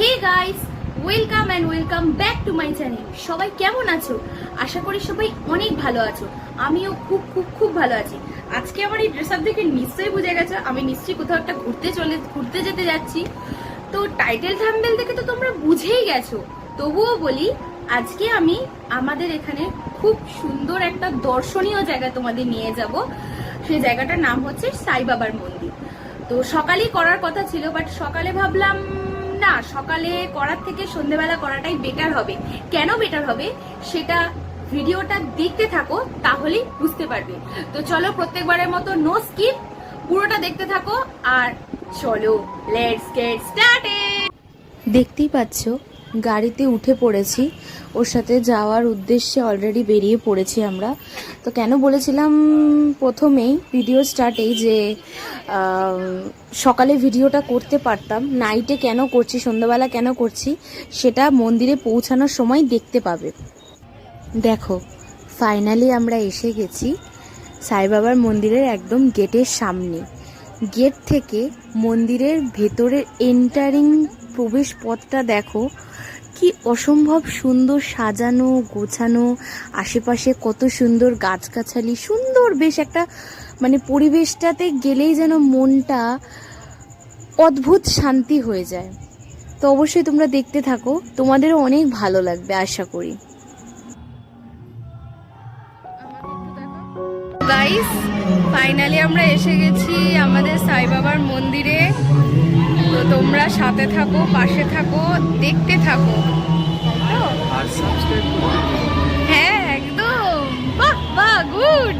Hey guys welcome and welcome back to my channel সবাই কেমন আছো? আশা করি সবাই অনেক ভালো আছো। আমিও খুব খুব খুব ভালো আছি। আজকে আমার এই ড্রেস আপ দেখে নিশ্চয়ই বুঝে গেছো, আমি নিশ্চয়ই কোথাও একটা ঘুরতে চলে, ঘুরতে যেতে যাচ্ছি। তো টাইটেল থাম্বেল দেখে তো তোমরা বুঝেই গেছো। তবুও বলি, আজকে আমি আমাদের এখানে খুব সুন্দর একটা দর্শনীয় জায়গা তোমাদের নিয়ে যাব। সেই জায়গাটার নাম হচ্ছে সাই বাবার মন্দির। তো সকালেই করার কথা ছিল বাট সকালে ভাবলাম না, সকালে করার থেকে সন্ধ্যেবেলা করাটাই বেটার হবে। কেন বেটার হবে? সেটা ভিডিওটা দেখতে থাকো, তাহলেই বুঝতে পারবে। তো চলো প্রত্যেকবারের মতো নো স্কিপ পুরোটা দেখতে থাকো, আর চলো লেটস গেট স্টার্টেড দেখতেই পাচ্ছ গাড়িতে উঠে পড়েছি। ওর সাথে যাওয়ার উদ্দেশ্যে অলরেডি বেরিয়ে পড়েছি আমরা। তো কেন বলেছিলাম প্রথমেই ভিডিও স্টার্টেই যে সকালে ভিডিওটা করতে পারতাম নাইটে কেন করছি, সন্ধ্যাবেলা কেন করছি, সেটা মন্দিরে পৌঁছানোর সময় দেখতে পাবে। দেখো ফাইনালি আমরা এসে গেছি সাইবাবার মন্দিরের একদম গেটের সামনে। গেট থেকে মন্দিরের ভেতরের এন্টারিং প্রবেশ পথটা দেখো, কি অসম্ভব সুন্দর সাজানো, গোছানো, আশেপাশে কত সুন্দর গাছগাছালি, সুন্দর বেশ একটা মানে পরিবেশটাতে গেলেই যেন মনটা অদ্ভুত শান্তি হয়ে যায়। তো অবশ্যই তোমরা দেখতে থাকো, তোমাদেরও অনেক ভালো লাগবে, আশা করি। গাইস ফাইনালি আমরা এসে গেছি আমাদের সাই বাবার মন্দিরে। তো তোমরা সাথে থাকো পাশে থাকো দেখতে থাকো। আর সাবস্ক্রাইব করে। হ্যাঁ একদম। বাহ বাহ গুড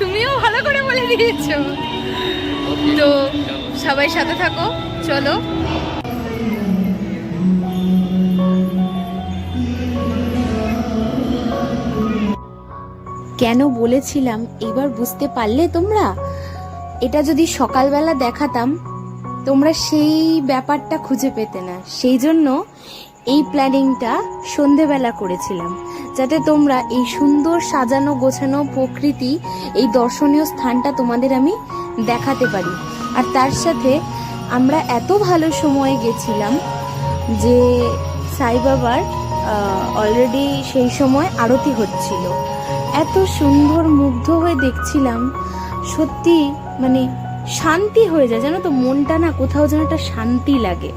তুমিও ভালো করে বলে দিয়েছ। তো সবাই সাথে থাকো চলো। কেন বলেছিলাম এবার বুঝতে পারলে তোমরা? এটা যদি সকালবেলা দেখাতাম তোমরা সেই ব্যাপারটা খুঁজে পেতে না। সেই জন্য এই প্ল্যানিংটা সন্ধেবেলা করেছিলাম, যাতে তোমরা এই সুন্দর সাজানো গোছানো প্রকৃতি, এই দর্শনীয় স্থানটা তোমাদের আমি দেখাতে পারি। আর তার সাথে আমরা এত ভালো সময়ে গেছিলাম যে সাই বাবার অলরেডি সেই সময় আরতি হচ্ছিল। এত সুন্দর মুগ্ধ হয়ে দেখছিলাম, সত্যি মানে শান্তি হয়ে যায়, জানো তো? মনটা না কোথাও যেন একটা শান্তি লাগে।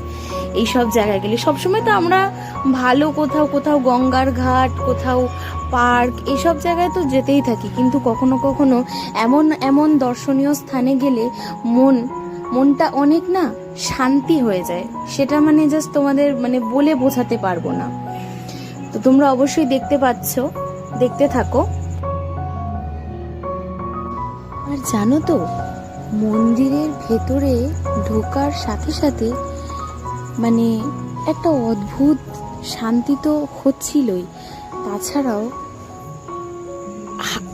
এই সব জায়গায় গেলে। সবসময় তো আমরা ভালো কোথাও কোথাও গঙ্গার ঘাট, কোথাও পার্ক এইসব জায়গায় তো যেতেই থাকি। কিন্তু কখনো কখনো এমন এমন দর্শনীয় স্থানে গেলে মন, মনটা অনেক না শান্তি হয়ে যায়। সেটা মানে জাস্ট তোমাদের মানে বলে বোঝাতে পারব না। তো তোমরা অবশ্যই দেখতে পাচ্ছ, দেখতে থাকো। আর জানো তো মন্দিরের ভেতরে ঢোকার সাথে সাথে মানে একটা অদ্ভুত শান্তি তো হচ্ছিলই। তাছাড়াও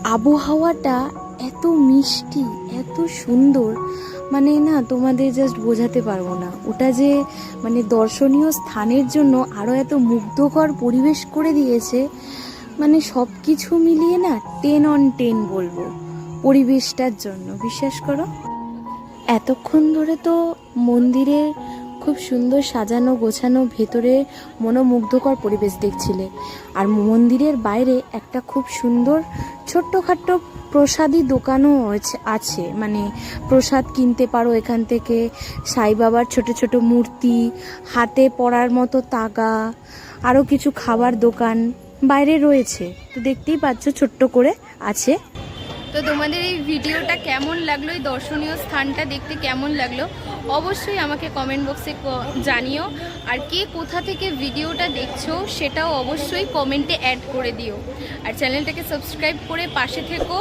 আবহাওয়াটা এত মিষ্টি, এত সুন্দর মানে না তোমাদের জাস্ট বোঝাতে পারব না। ওটা যে মানে দর্শনীয় স্থানের জন্য আরও এত মুগ্ধকর পরিবেশ করে দিয়েছে মানে সব কিছু মিলিয়ে না টেন অন টেন বলব, পরিবেশটার জন্য। বিশ্বাস করো? এতক্ষণ ধরে তো মন্দিরের খুব সুন্দর সাজানো, গোছানো, ভেতরে মনোমুগ্ধকর পরিবেশ দেখছিলে। আর মন্দিরের বাইরে একটা খুব সুন্দর ছোট্টখাট্ট প্রসাদী দোকানও আছে- মানে প্রসাদ কিনতে পারো এখান থেকে। সাই বাবার ছোট ছোট মূর্তি, হাতে পড়ার মতো তাগা আরও কিছু খাবার দোকান বাইরে রয়েছে। তো দেখতেই পাচ্ছ ছোট্ট করে আছে তো তোমাদের এই ভিডিওটা কেমন লাগল? এই দর্শনীয় স্থানটা দেখতে কেমন লাগল? অবশ্যই আমাকে কমেন্ট বক্সে জানিও। আর কে কোথা থেকে ভিডিওটা দেখছ, সেটাও অবশ্যই কমেন্টে অ্যাড করে দিও। আর চ্যানেলটাকে সাবস্ক্রাইব করে পাশে থেকো,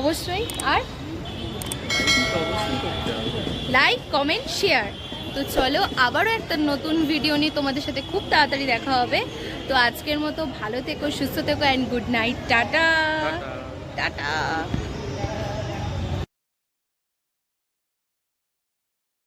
অবশ্যই। আর লাইক কমেন্ট শেয়ার তো চলো, আবারও একটা নতুন ভিডিও নিয়ে তোমাদের সাথে খুব তাড়াতাড়ি দেখা হবে। তো আজকের মতো ভালো থেকো, সুস্থ থেকো and good night tata. Tata